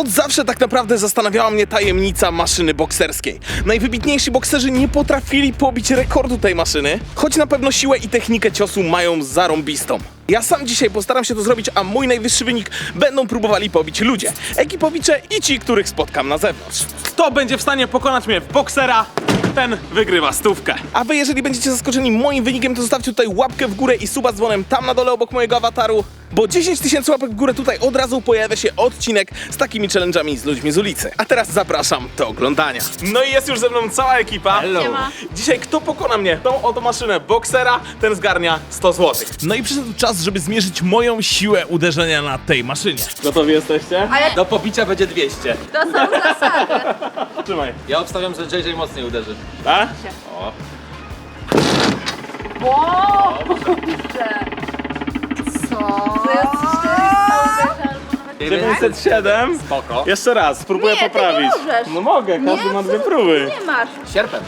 Od zawsze tak naprawdę zastanawiała mnie tajemnica maszyny bokserskiej. Najwybitniejsi bokserzy nie potrafili pobić rekordu tej maszyny, choć na pewno siłę i technikę ciosu mają zarąbistą. Ja sam dzisiaj postaram się to zrobić, a mój najwyższy wynik będą próbowali pobić ludzie. Ekipowicze i ci, których spotkam na zewnątrz. Kto będzie w stanie pokonać mnie w boksera, ten wygrywa stówkę. A wy, jeżeli będziecie zaskoczeni moim wynikiem, to zostawcie tutaj łapkę w górę i suba z dzwonem tam na dole obok mojego awataru, bo 10 tysięcy łapek w górę tutaj od razu pojawia się odcinek z takimi challenge'ami z ludźmi z ulicy. A teraz zapraszam do oglądania. No i jest już ze mną cała ekipa. Hello. Siema. Dzisiaj kto pokona mnie? Tą oto maszynę boksera, ten zgarnia 100 zł. No i przyszedł czas, żeby zmierzyć moją siłę uderzenia na tej maszynie. Gotowi jesteście? Ale Do pobicia będzie 200. to są zasady. Trzymaj. Ja obstawiam, że JJ mocniej uderzy. A? O. To jest 400 907. Spoko. Jeszcze raz, spróbuję Nie, ty poprawić. nie możesz. No mogę, każdy Nie, ma dwie próby. Nie masz. Sierpem.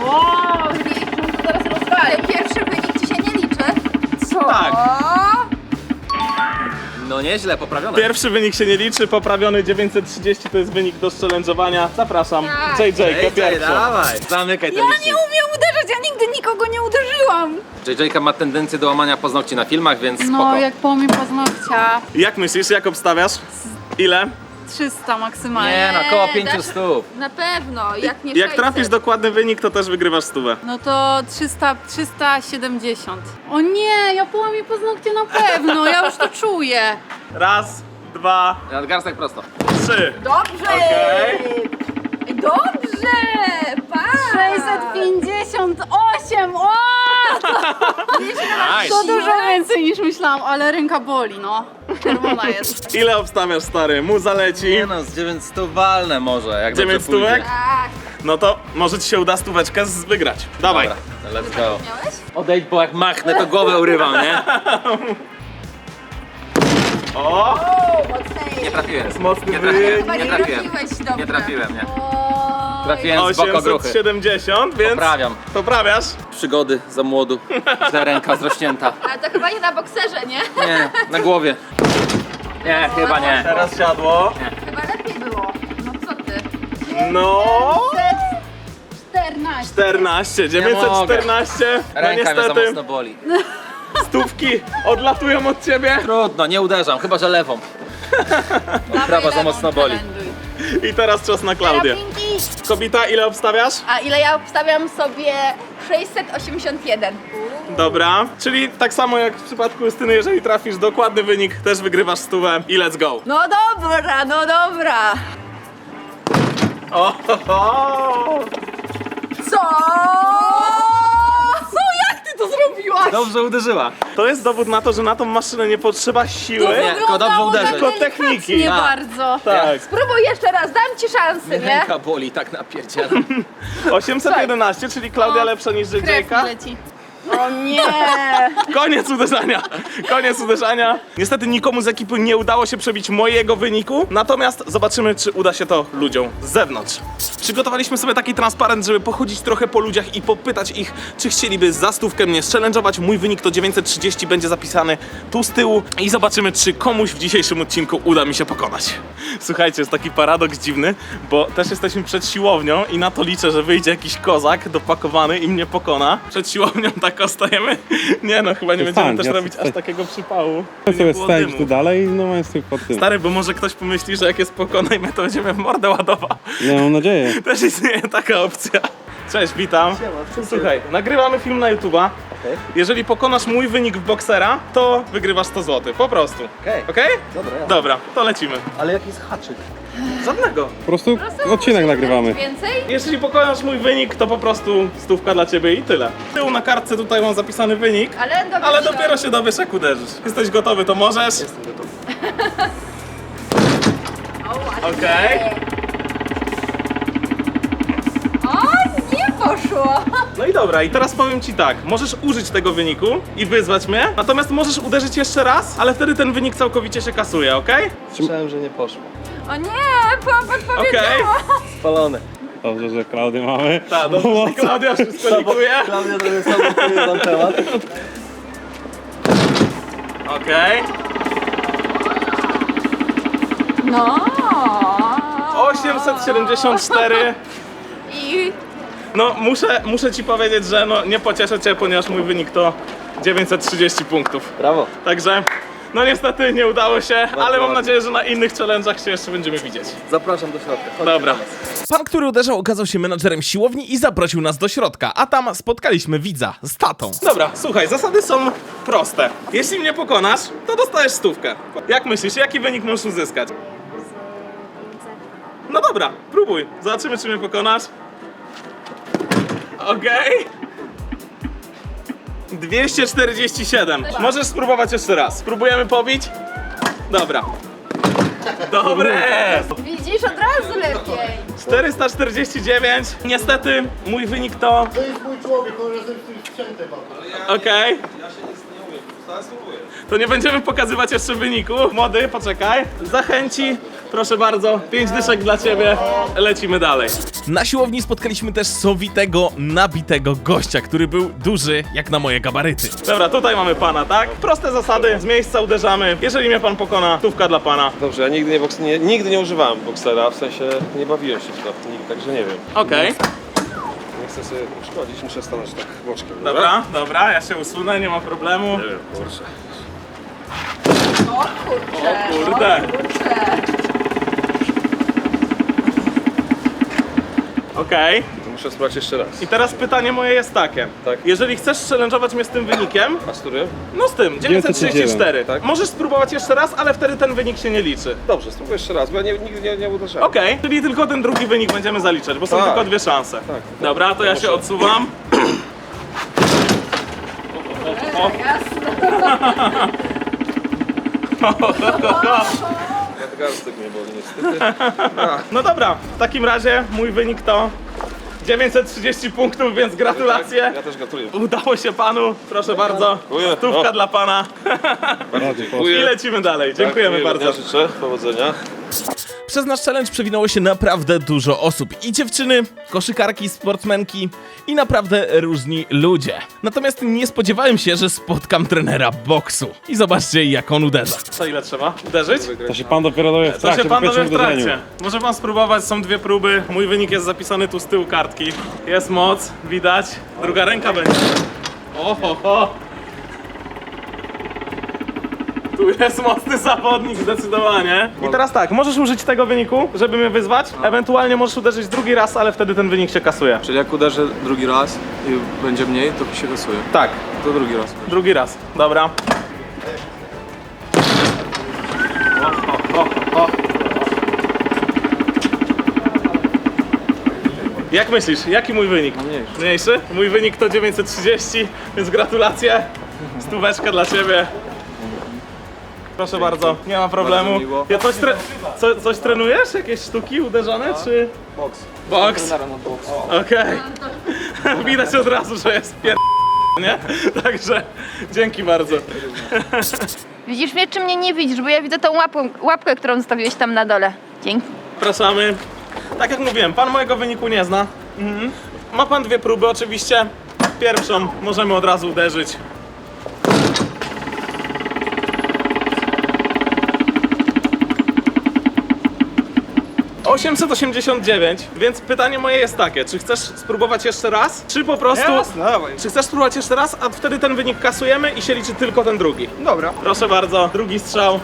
Wow, nie, to zaraz rozwali. Pierwszy wynik ci się nie liczy. Co? Tak. No nieźle, poprawione. Pierwszy wynik się nie liczy, poprawiony 930 to jest wynik do szczelęczowania. Zapraszam, Tak. JJ, JJ, pierwszy. dawaj. Zamykaj ten Ja nie licznik. umiem nigdy nikogo nie uderzyłam. JJ ma tendencję do łamania paznokci na filmach, więc spoko. No, jak połamie paznokcia, Jak myślisz, jak obstawiasz? Ile? 300 maksymalnie. Nie no, koło Nie, 500 dasz- stóp. Na pewno, jak nie Jak 600. trafisz dokładny wynik, to też wygrywasz stówę. No to 300, 370. O nie, ja połamię paznokcie na pewno, ja już to czuję. Raz, dwa, Nadgarstek prosto. trzy. Dobrze! Okej. Dobrze! Pa! 658! O! Nice. To dużo więcej niż myślałam, ale ręka boli, no. Czerwona jest. Ile obstawiasz, stary? Mu zaleci. Nie no, z 900 walne może, jak dobrze 9 pójdzie. stówek? Tak. No to może ci się uda stóweczkę z- wygrać. Dawaj. Dobra, let's go. Miałeś? Odejdź, bo jak machnę, to głowę urywam, nie? O! Mocniej. Nie trafiłem. Mocny Nie trafiłem. Nie trafiłem. trafiłeś dobrze. Nie trafiłem, nie. Trafiłem z boku gruchy. 870, więc Poprawiam. poprawiasz. Przygody za młodu. Źle ręka zrośnięta. Ale to chyba nie na bokserze, nie? Nie, na głowie. Nie, chyba nie. Teraz siadło. Chyba lepiej było. No co ty? No. 14. 14, 914. No Ręka mnie za niestety mocno boli. stówki odlatują od ciebie. Trudno, nie uderzam, chyba że lewą. Prawa za mocno boli. I teraz czas na Klaudię. Kobita, ile obstawiasz? A ile ja obstawiam sobie 681. Dobra, czyli tak samo jak w przypadku Justyny, jeżeli trafisz dokładny wynik, też wygrywasz stówę i let's go. No dobra, no dobra. O, ho, ho. Co? Co? Dobrze uderzyła. To jest dowód na to, że na tą maszynę nie potrzeba siły, Nie, tylko dobrze uderzyć. tylko techniki. Nie Tak. bardzo. Tak. Spróbuj jeszcze raz, dam ci szansę, nie? Ręka boli, tak napierdziela. 811, czyli Klaudia O, lepsza niż Krew leci. O nie! Koniec uderzania! Koniec uderzania. Niestety nikomu z ekipy nie udało się przebić mojego wyniku, natomiast zobaczymy, czy uda się to ludziom z zewnątrz. Przygotowaliśmy sobie taki transparent, żeby pochodzić trochę po ludziach i popytać ich, czy chcieliby za stówkę mnie challenge'ować. Mój wynik to 930, będzie zapisany tu z tyłu i zobaczymy, czy komuś w dzisiejszym odcinku uda mi się pokonać. Słuchajcie, jest taki paradoks dziwny, bo też jesteśmy przed siłownią i na to liczę, że wyjdzie jakiś kozak dopakowany i mnie pokona. Przed siłownią tak ostajemy. Nie no, chyba nie będziemy też ja robić aż takiego przypału. Ja Nie sobie było stać dymu. tu dalej i no mam sobie pod tym. Stary, bo może ktoś pomyśli, że jak jest pokona i my to będziemy w mordę ładował. Nie mam nadzieję. Też istnieje taka opcja. Cześć, witam. Słuchaj, nagrywamy film na YouTube'a. Jeżeli pokonasz mój wynik w boksera, to wygrywasz 100 zł. Po prostu. Okej. Okej? Dobra, ja. Dobra, to lecimy. Ale jaki jest haczyk? Żadnego. Po prostu odcinek nagrywamy. Więcej? Jeśli pokonasz mój wynik, to po prostu stówka dla ciebie i tyle. Z tyłu na kartce tutaj mam zapisany wynik, Ale, ale dopiero się dowiesz jak uderzysz. Jesteś gotowy, to możesz? Jestem gotowy. Okej. O, nie poszło! No i dobra, i teraz powiem ci tak, możesz użyć tego wyniku i wyzwać mnie, natomiast możesz uderzyć jeszcze raz, ale wtedy ten wynik całkowicie się kasuje, okej? Myślałem, że nie poszło. O nie, po- podpowiedziała! Spalone. Dobrze, że Klaudię mamy. Tak, dobrze, Klaudia wszystko likuje. Klaudia trochę sabotuje ten temat. Okej. No. 874. I No, muszę, muszę ci powiedzieć, że no, nie pocieszę cię, ponieważ mój wynik to 930 punktów. Brawo. Także, no niestety nie udało się, ale mam ładnie. nadzieję, że na innych challenge'ach się jeszcze będziemy widzieć. Zapraszam do środka. Chodźcie Dobra. do nas. Pan, który uderzał, okazał się menadżerem siłowni i zaprosił nas do środka, a tam spotkaliśmy widza z tatą. Dobra, słuchaj, zasady są proste. Jeśli mnie pokonasz, to dostajesz stówkę. Jak myślisz, jaki wynik możesz uzyskać? No dobra, próbuj. Zobaczymy, czy mnie pokonasz. Okej. 247. Możesz spróbować jeszcze raz. Spróbujemy pobić? Dobra. Dobre! widzisz od razu lepiej. 449. Niestety mój wynik to. To jest mój człowiek, on razem z tym sprzętem. Okej. To nie będziemy pokazywać jeszcze wyniku. Młody, poczekaj. Zachęci. Proszę bardzo, pięć dyszek dla ciebie. Lecimy dalej. Na siłowni spotkaliśmy też sowitego, nabitego gościa, który był duży jak na moje gabaryty. Dobra, tutaj mamy pana, tak? Proste zasady, z miejsca uderzamy. Jeżeli mnie pan pokona, stówka dla pana. Dobrze, ja nigdy nie, boks, nie, nigdy nie używałem boksera, w sensie nie bawiłem się w to, nigdy, także nie wiem. Okej. Nie chcę sobie uszkodzić, muszę stanąć tak boczkiem. Dobra, dobra, ja się usunę, nie ma problemu. Nie wiem, kurczę. O kurde. O kurczę. Okej. To muszę sprawdzić jeszcze raz. I teraz pytanie moje jest takie. Tak. Jeżeli chcesz challenge'ować mnie z tym wynikiem, A z którym? no z tym, 934, tak? możesz spróbować jeszcze raz, ale wtedy ten wynik się nie liczy. Dobrze, spróbuję jeszcze raz, bo ja nie, nigdy nie, nie uderzałem. Okej, czyli tylko ten drugi wynik będziemy zaliczać, bo są Tak. tylko dwie szanse. Tak. Dobra, to ja się odsuwam. Nadgarstek mnie boli niestety. No dobra, w takim razie mój wynik to 930 punktów, więc gratulacje. Ja też gratuluję. Udało się panu, proszę bardzo. Dziękuję. Stówka O. dla pana. Bardzo dziękuję. I lecimy dalej. Dziękujemy Tak, bardzo. Życzę powodzenia. Przez nasz challenge przewinęło się naprawdę dużo osób. I dziewczyny, koszykarki, sportsmenki i naprawdę różni ludzie. Natomiast nie spodziewałem się, że spotkam trenera boksu. I zobaczcie, jak on uderza. Co ile trzeba? Uderzyć? To się pan dopiero dowie w To trakcie, się po pan dowie pierwszym w trakcie. uderzeniu. Może pan spróbować, są dwie próby. Mój wynik jest zapisany tu z tyłu kartki. Jest moc, widać. Druga ręka będzie. Oho, ho. Tu jest mocny zawodnik, zdecydowanie. I teraz tak, możesz użyć tego wyniku, żeby mnie wyzwać. Ewentualnie możesz uderzyć drugi raz, ale wtedy ten wynik się kasuje. Czyli jak uderzę drugi raz i będzie mniej, to się kasuje. Tak, To drugi raz. drugi raz. Dobra. Jak myślisz, jaki mój wynik? Mniejszy. Mniejszy? Mój wynik to 930, więc gratulacje. Stóweczka dla ciebie. Proszę bardzo, nie ma problemu. Bardzo miło. Ja coś, tre co, coś trenujesz? Jakieś sztuki uderzane, czy... Boks. Boks? Okej. Widać od razu, że jest pier... nie? Także dzięki bardzo. Widzisz mnie, czy mnie nie widzisz, bo ja widzę tą łapkę, łapkę którą zostawiłeś tam na dole. Dzięki. Zapraszamy. Tak jak mówiłem, pan mojego wyniku nie zna. Mhm. Ma pan dwie próby oczywiście. Pierwszą możemy od razu uderzyć. ...889, więc pytanie moje jest takie, czy chcesz spróbować jeszcze raz, czy po prostu... Jasne, dawaj. Czy chcesz spróbować jeszcze raz, a wtedy ten wynik kasujemy i się liczy tylko ten drugi. Dobra. Proszę bardzo, drugi strzał.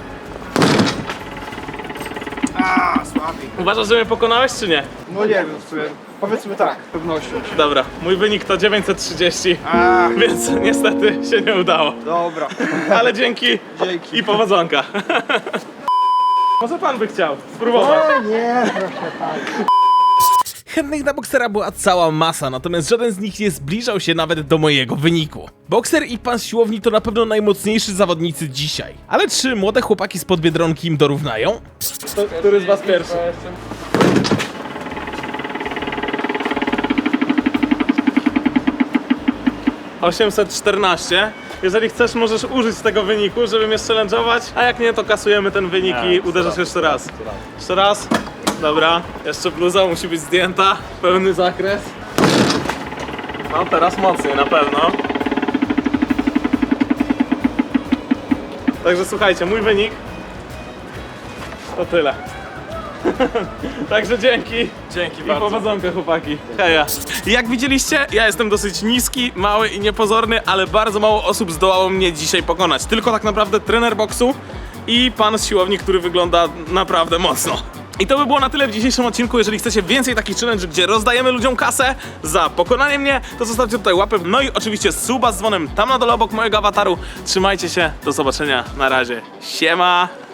A, słabi. Uważasz, że mnie pokonałeś, czy nie? No nie wiem, w sumie. Powiedzmy tak, z pewnością. Dobra, mój wynik to 930, A, więc niestety się nie udało. dobra. Ale dzięki Dzięki. i powodzonka. Może pan by chciał spróbować? nie, Chętnych na boksera była cała masa, natomiast żaden z nich nie zbliżał się nawet do mojego wyniku. Bokser i pan z siłowni to na pewno najmocniejsi zawodnicy dzisiaj. Ale czy młode chłopaki z Biedronki im dorównają? który z was pierwszy? ...814. Jeżeli chcesz, możesz użyć tego wyniku, żeby mnie challenge'ować, a jak nie, to kasujemy ten wynik i uderzysz jeszcze raz. Jeszcze raz. Dobra, jeszcze bluza musi być zdjęta, pełny zakres. No teraz mocniej na pewno. Także słuchajcie, mój wynik to tyle. Także dzięki. Dzięki I bardzo. powodzonka chłopaki. Heja. Jak widzieliście, ja jestem dosyć niski, mały i niepozorny, ale bardzo mało osób zdołało mnie dzisiaj pokonać. Tylko tak naprawdę trener boksu i pan z siłowni, który wygląda naprawdę mocno. I to by było na tyle w dzisiejszym odcinku. Jeżeli chcecie więcej takich challenge, gdzie rozdajemy ludziom kasę za pokonanie mnie, to zostawcie tutaj łapę. No i oczywiście suba z dzwonem tam na dole obok mojego awataru. Trzymajcie się, do zobaczenia, na razie. Siema!